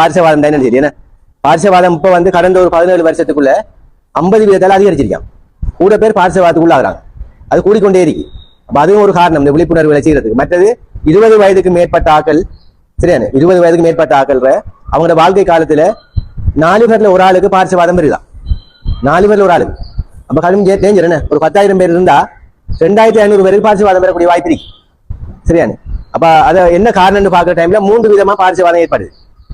பாரிசவாதம் தான் சரி என்ன? பாரிசவாதம் இப்ப வந்து கடந்த ஒரு பதினேழு வருஷத்துக்குள்ள ஐம்பது வீதத்தால அதிகரிச்சிருக்கான் கூட பேர் பாரிசவாதத்துக்குள்ள ஆகுறாங்க. அது கூடிக்கொண்டே இருக்கு. அப்ப அதுவும் ஒரு காரணம். இந்த விழிப்புணர்வு செய்யறதுக்கு. மற்றது இருபது வயதுக்கு மேற்பட்ட ஆக்கள் சரியான இருபது வயதுக்கு மேற்பட்ட ஆக்கள் அவங்களோட வாழ்க்கை காலத்துல நாலு பேர்ல ஒரு ஆளுக்கு பாரிசவாதம் வருதான் நாலு பேர்ல ஒரு ஆளுக்கு. அப்போ கடும் டேஞ்சர் என்ன? ஒரு பத்தாயிரம் பேர் இருந்தா ரெண்டாயிரத்தி ஐநூறு பேருக்கு பாரிசவாதம் பெறக்கூடிய வாய்ப்பு இருக்கு. சரியான? அப்ப அத என்ன காரணம்னு பாக்குற டைம்ல மூன்று விதமாக பாரிசவாதம் ஏற்படுது.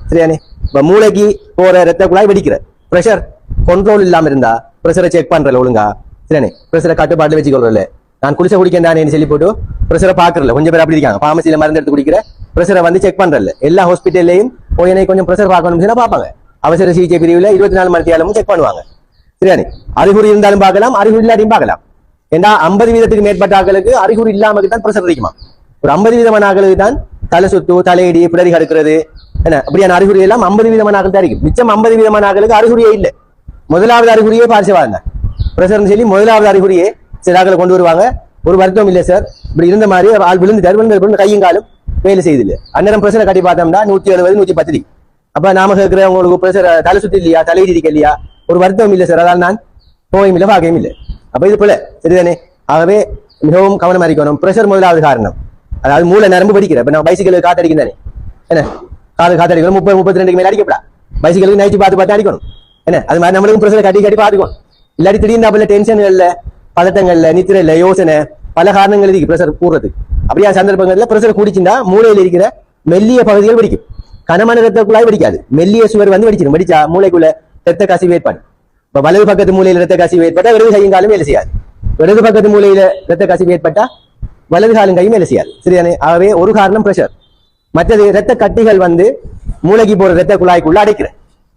சரியானே? இப்ப மூளைக்கு போற ரத்த குழாய் வெடிக்கிற. பிரஷர் கண்ட்ரோல் இல்லாம இருந்தா பிரஷரை செக் பண்றல ஒழுங்கா? சரியானே? பிரஷரை கட்டுப்பாட்டு வச்சுக்கொள்றல. நான் குடிச்ச குடிக்கேன் சொல்லி போட்டு பிரஷரை பாக்குறல கொஞ்சம் பேர் அப்படி இருக்காங்க. பாமசியில மருந்து எடுத்து குடிக்கிற பிரஷரை வந்து செக் பண்றல. எல்லா ஹாஸ்பிட்டல்லையும் போய் கொஞ்சம் பிரஷர் பார்க்கணும் சொன்னா பார்ப்பாங்க. அவசர சிகிச்சை பிரிவுல இருபத்தி நாலு மணி நேரமும் செக் பண்ணுவாங்க. சரியானே? அறிகுறி இருந்தாலும் பார்க்கலாம் அறிகுறி இல்லாட்டியும் பார்க்கலாம். ஏன்னா ஐம்பது வீதத்துக்கு மேற்பட்ட ஆக்களுக்கு அறிகுறி இல்லாமல் தான் பிரஷர் அதிகமா ஒரு ஐம்பது வீதமான ஆக்களுக்கு தான் தலை சுத்து தலையடி பிடரி கடுக்கிறது என்ன? அப்படியான அறிகுறி எல்லாம் ஐம்பது விதமான ஆட்கள் தான் இருக்கு மிச்சம் ஐம்பது விதமான ஆட்களுக்கு அறிகுறியே இல்லை. முதலாவது அறிகுறியே பார்சிவாதம் தான் சொல்லி முதலாவது அறிகுறியே சில கொண்டு வருவாங்க. ஒரு வருத்தம் இல்லை சார் இப்படி இருந்த மாதிரி ஆள் விழுந்துட்டார் விழுந்து கையும் காலும் வேலை செய்து இல்லை அந்நேரம் பிரஷரை கட்டி பார்த்தோம்னா நூத்தி எழுபது நூத்தி பத்து. டிகிரி. அப்ப நாம கேட்கிற உங்களுக்கு பிரஷர் தலை சுத்தி இல்லையா? தலை இருக்கு இல்லையா? ஒரு வருத்தம் இல்லை சார் அதால் நான் போயும் இல்லை பார்க்கவும் இல்லை. அப்போ இது போல சரிதானே? ஆகவே மிகவும் கவனமா இருக்கணும். பிரஷர் முதலாவது காரணம். அதாவது மூளை நரம்பு படிக்கிற. இப்போ நான் பைசிக்கல் காத்தடிக்கும் தானே என்ன? காது காத்தடிக்கணும் முப்பது முப்பத்தி ரெண்டுக்கு மேலே அடிக்கப்படா. பைசிக்கலுக்கு நைட்டு பார்த்து பார்த்து அடிக்கணும். என்ன? அது மாதிரி நம்மளுக்கும் பிரஷர் கட்டி கட்டி பார்த்துக்கணும். இல்லாட்டி திடீர்னு அப்பல டென்ஷன்கள்ல பதட்டங்கள்ல நித்திரையில யோசனை பல காரணங்கள் இருக்கு பிரஷர் கூடுறதுக்கு. அப்படியா சந்தர்ப்பங்கள்ல பிரஷர் குடிச்சுட்டா மூளையில் இருக்கிற மெல்லிய பகுதிகள் வெடிக்கும். கனமான ரத்த குழாய் வெடிக்காது. மெல்லிய சுவர் வந்து வெடிச்சிடும் வெடிச்சா மூளைக்குள்ள ரத்த கசிவு ஏற்பாடு இப்ப வலது பக்கத்து மூலையில் ரத்த கசிவு ஏற்பட்டா இடது கையும் காலும் வேலை செய்யாது. இடது பக்கத்து மூலையில ரத்த கசிவு ஏற்பட்டா வலது காலும் கையும் வேலை செய்யாது. சரிதானே? ஆகவே ஒரு காரணம் பிரஷர் மற்றது ரத்த கட்டிகள் வந்து மூளைக்கு போற ரத்த குழாய்க்குள்ள அடைக்கிற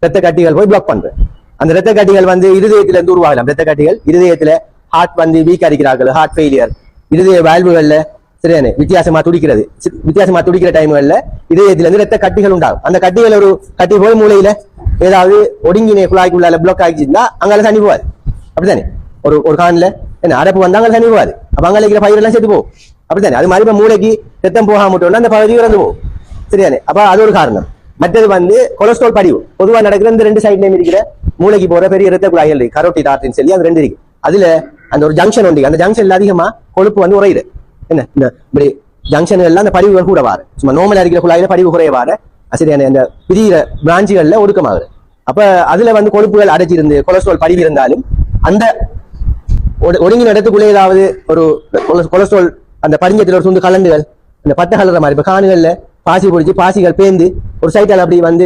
ரத்த கட்டிகள் போய் பிளாக் பண்றேன். அந்த ரத்த கட்டிகள் வந்து இருதயத்துல இருந்து உருவாகலாம். ரத்த கட்டிகள் இருதயத்துல ஹார்ட் வந்து வீக் அடிக்கிறார்கள் ஹார்ட் ஃபெயிலியர் இருதய வாழ்வுகள்ல சரியானே வித்தியாசமா துடிக்கிறது. சி- வித்தியாசமா துடிக்கிற டைம்கள்ல இதயத்துல இருந்து ரத்த கட்டிகள் உண்டாகும். அந்த கட்டிகள் ஒரு கட்டி போய் மூளையில ஏதாவது ஒடுங்கின குழாய்க்குள்ளால பிளாக் ஆகிச்சிருந்தா அங்கால சனி போவாது. அப்படித்தானே? ஒரு ஒரு கான்ல என்ன அடைப்பு வந்தா அங்கே சனி போவாது. அப்ப அங்கே இருக்கிற பயிரெல்லாம் செத்து போகும். அப்படித்தானே அது மாதிரி இப்ப மூளைக்கு ரத்தம் போகாம விட்டோம்னா அந்த பகுதி இறந்து போகும் சரியானே அப்ப அது ஒரு காரணம் மற்றது வந்து கொலஸ்ட்ரால் படிவு பொதுவா நடக்கிற இந்த ரெண்டு சைட்லயும் இருக்கிற மூளைக்கு போற பெரிய ரத்த குழாய்கள் இருக்கு கரோட்டி ஆர்டின்னு சொல்லி அது ரெண்டு இருக்கு அதுல அந்த ஒரு ஜங்ஷன் ஒன்று அந்த ஜங்ஷன்ல அதிகமா கொழுப்பு வந்து உறையுது என்ன இந்த இப்படி எல்லாம் அந்த படிவுகள் கூட வாரு சும்மா நோமலா இருக்கிற குழாயில படிவு குறைய வார சரியான அந்த பிரியிற பிரான்ச்சுகள்ல ஒடுக்கமாகுது அப்ப அதுல வந்து கொழுப்புகள் அடைச்சிருந்து கொலஸ்ட்ரால் படிவு இருந்தாலும் அந்த ஒடுங்கின இடத்துக்குள்ளே ஏதாவது ஒரு கொலஸ்ட்ரால் அந்த படிஞ்சத்தில் ஒரு துண்டு கலண்டுகள் அந்த பட்டை கலர மாதிரி இப்போ காணுகளில் பாசி பிடிச்சி பாசிகள் பேந்து ஒரு சைட்டால் அப்படி வந்து